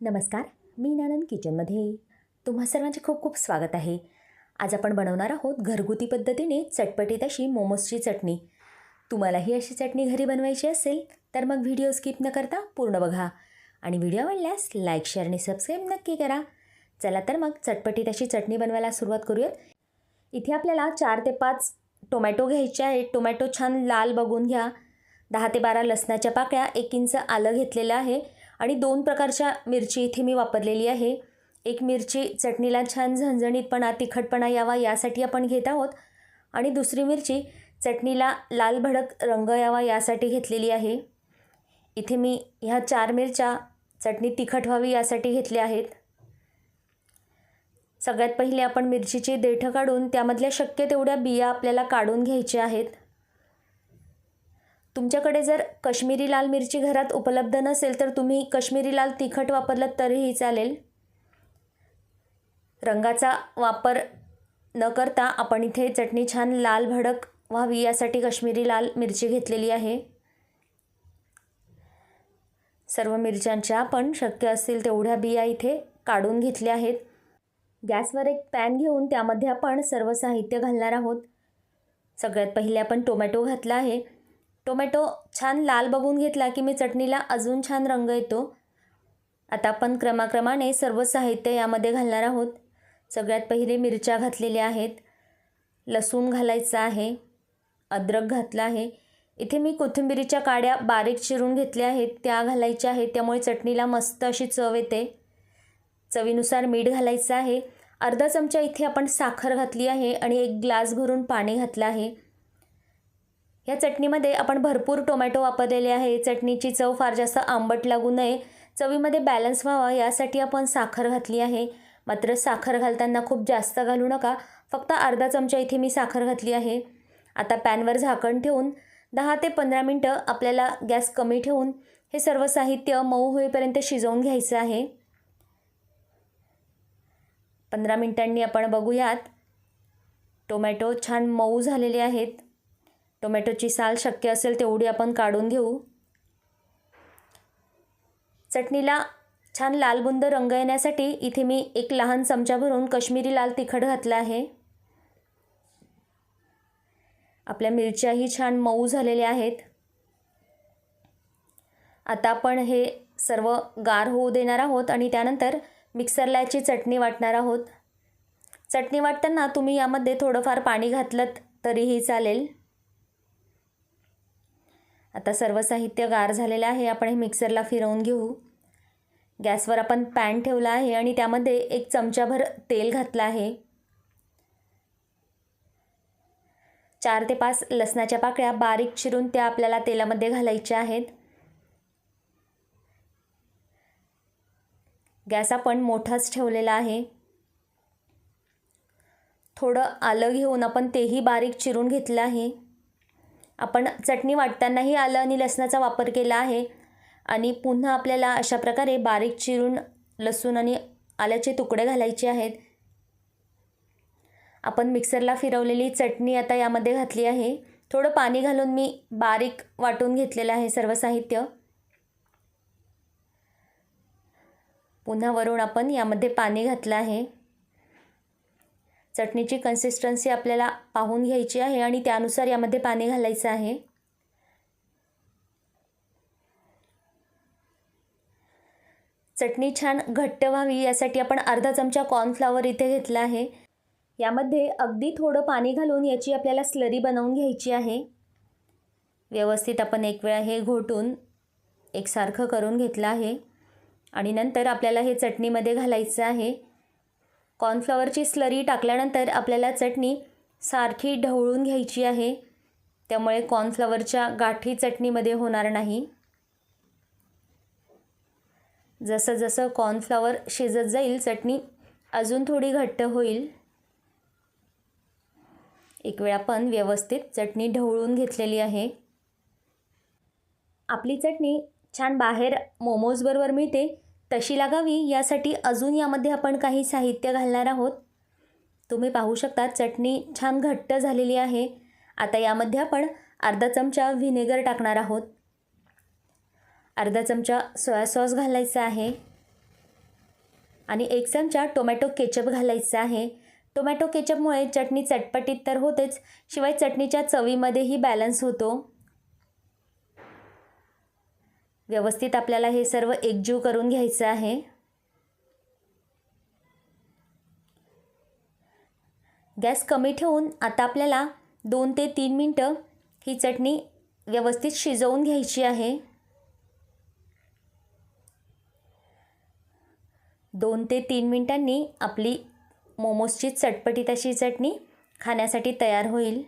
नमस्कार मी नानंद किचनमध्ये. तुम्हा सर्वांचे खूप खूप स्वागत आहे. आज आपण बनवणार आहोत घरगुती पद्धतीने चटपटीत अशी मोमोजची चटणी. तुम्हालाही अशी चटणी घरी बनवायची असेल तर मग व्हिडिओ स्किप न करता पूर्ण बघा. आणि व्हिडिओ आवडल्यास लाईक शेअर आणि सबस्क्राईब नक्की करा. चला तर मग चटपटीत अशी चटणी बनवायला सुरुवात करूयात. इथे आपल्याला चार ते पाच टोमॅटो घ्यायचे आहेत. टोमॅटो छान लाल बघून घ्या. दहा ते बारा लसणाच्या पाकळ्या एक इंच आलं घेतलेलं आहे. आणि दोन प्रकारच्या मिरची इथे मी वापरलेली आहे. एक मिरची चटणीला छान झणझणीतपणा तिखटपणा यावा यासाठी आपण घेत आहोत. आणि दुसरी मिरची चटणीला लाल भडक रंग यावा यासाठी घेतलेली आहे. इथे मी ह्या चार मिरच्या चटणी तिखट व्हावी यासाठी घेतल्या आहेत. सगळ्यात पहिले आपण मिरचीची देठं काढून त्यामधल्या शक्य तेवढ्या बिया आपल्याला काढून घ्यायच्या आहेत. तुमच्याकडे जर कश्मीरी लाल मिरची घरात उपलब्ध नसेल तर तुम्ही कश्मीरी लाल तिखट वापरलं तरीही चालेल. रंगाचा वापर न करता आपण इथे चटणी छान लाल भडक व्हावी यासाठी कश्मीरी लाल मिरची घेतलेली आहे. सर्व मिरच्यांच्या आपण शक्य असतील तेवढ्या बिया इथे काढून घेतल्या आहेत. गॅसवर एक पॅन घेऊन त्यामध्ये आपण सर्व साहित्य घालणार आहोत. सगळ्यात पहिले आपण टोमॅटो घातला आहे. टोमॅटो छान लाल बघून घेतला की मी चटणीला अजून छान रंग येतो. आता आपण क्रमाक्रमाने सर्व साहित्य यामध्ये घालणार आहोत. सगळ्यात पहिले मिरच्या घातलेल्या आहेत. लसूण घालायचं आहे. अद्रक घातला आहे. इथे मी कोथिंबिरीच्या काड्या बारीक चिरून घेतल्या आहेत. त्या घालायच्या आहेत. त्यामुळे चटणीला मस्त अशी चव येते. चवीनुसार मीठ घालायचं आहे. अर्धा चमचा इथे आपण साखर घातली आहे आणि एक ग्लास भरून पाणी घातलं आहे. या चटणीमध्ये आपण भरपूर टोमॅटो वापरलेले आहे. चटणीची चव फार जास्त आंबट लागू नये. चवीमध्ये बॅलन्स व्हावा यासाठी आपण साखर घातली आहे. मात्र साखर घालताना खूप जास्त घालू नका. फक्त अर्धा चमचा इथे मी साखर घातली आहे. आता पॅनवर झाकण ठेवून दहा ते पंधरा मिनटं आपल्याला गॅस कमी ठेवून हे सर्व साहित्य मऊ होईपर्यंत शिजवून घ्यायचं आहे. पंधरा मिनटांनी आपण बघूयात. टोमॅटो छान मऊ झालेले आहेत. टोमॅटोची साल शक्य असेल तेवढी आपण काढून घेऊ. चटणीला छान लालबुंद रंग येण्यासाठी इथे मी एक लहान चमचा भरून कश्मीरी लाल तिखट घातलं आहे. आपल्या मिरच्याही छान मऊ झालेल्या आहेत. आता आपण हे सर्व गार होऊ देणार आहोत आणि त्यानंतर मिक्सरला याची चटणी वाटणार आहोत. चटणी वाटताना तुम्ही यामध्ये थोडंफार पाणी घातलं तरीही चालेल. आता सर्व साहित्य गार झालेलं आहे आपण हे मिक्सरला फिरवून घेऊ. गॅसवर आपण पॅन ठेवला आहे आणि त्यामध्ये एक चमचाभर तेल घातलं आहे. चार ते पाच लसणाच्या पाकळ्या बारीक चिरून त्या आपल्याला तेलामध्ये घालायच्या आहेत. गॅस आपण मोठाच ठेवलेला आहे. थोडं आलं घेऊन आपण तेही बारीक चिरून घेतलं आहे. आपण चटणी वाटतानाही आलं आणि लसणाचा वापर केला आहे. आणि पुन्हा आपल्याला अशा प्रकारे बारीक चिरून लसूण आणि आल्याचे तुकडे घालायचे आहेत. आपण मिक्सरला फिरवलेली चटणी आता यामध्ये घातली आहे. थोडं पाणी घालून मी बारीक वाटून घेतलेलं आहे सर्व साहित्य. पुन्हा वरून आपण यामध्ये पाणी घातलं आहे. चटणीची कन्सिस्टन्सी आपल्याला पाहून घ्यायची आहे आणि त्यानुसार यामध्ये पाणी घालायचं आहे. चटणी छान घट्ट व्हावी यासाठी आपण अर्धा चमचा कॉर्नफ्लावर इथे घेतला आहे. यामध्ये अगदी थोडं पाणी घालून याची आपल्याला स्लरी बनवून घ्यायची आहे. व्यवस्थित आपण एक वेळा हे घोटून एकसारखं करून घेतलं आहे. आणि नंतर आपल्याला हे चटणीमध्ये घालायचं आहे. कॉर्नफ्लॉवरची स्लरी टाकल्यानंतर आपल्याला चटणी सारखी ढवळून घ्यायची आहे. त्यामुळे कॉर्नफ्लॉवरच्या गाठी चटणीमध्ये होणार नाही. जसं जसं कॉर्नफ्लॉवर शिजत जाईल चटणी अजून थोडी घट्ट होईल. एक वेळ आपण व्यवस्थित चटणी ढवळून घेतलेली आहे. आपली चटणी छान बाहेर मोमोजबरोबर मिळते. तशी लागावी यासाठी अजून यामध्ये आपण काही साहित्य घालणार आहोत. तुम्ही पाहू शकता चटणी छान घट्ट झालेली आहे. आता यामध्ये आपण अर्धा चमचा व्हिनेगर टाकणार आहोत. अर्धा चमचा सोया सॉस घालायचा आहे. आणि एक चमचा टोमॅटो केचप घालायचा आहे. टोमॅटो केचपमुळे चटणी चटपटीत तर होतेच शिवाय चटणीच्या चवीमध्येही बॅलन्स होतो. व्यवस्थित आपल्याला हे सर्व एकजीव करून घ्यायचं आहे. गॅस कमी ठेवून आता आपल्याला दोन ते तीन मिनटं ही चटणी व्यवस्थित शिजवून घ्यायची आहे. दोन ते तीन मिनटांनी आपली मोमोजची चटपटीत अशी चटणी खाण्यासाठी तयार होईल.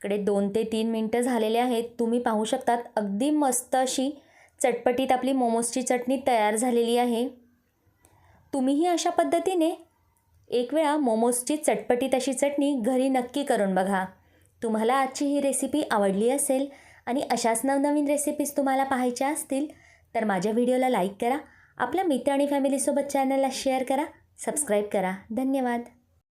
इकडे दोन ते तीन मिनटं झालेले आहेत. तुम्ही पाहू शकतात अगदी मस्त अशी चटपटीत आपली मोमोजची चटणी तयार झालेली आहे. तुम्हीही अशा पद्धतीने एक वेळा मोमोजची चटपटीत अशी चटणी घरी नक्की करून बघा. तुम्हाला आजची ही रेसिपी आवडली असेल आणि अशाच नवनवीन रेसिपीज तुम्हाला पाहायच्या असतील तर माझ्या व्हिडिओला लाईक करा. आपल्या मित्र आणि फॅमिलीसोबत चॅनलला शेअर करा. सबस्क्राईब करा. धन्यवाद.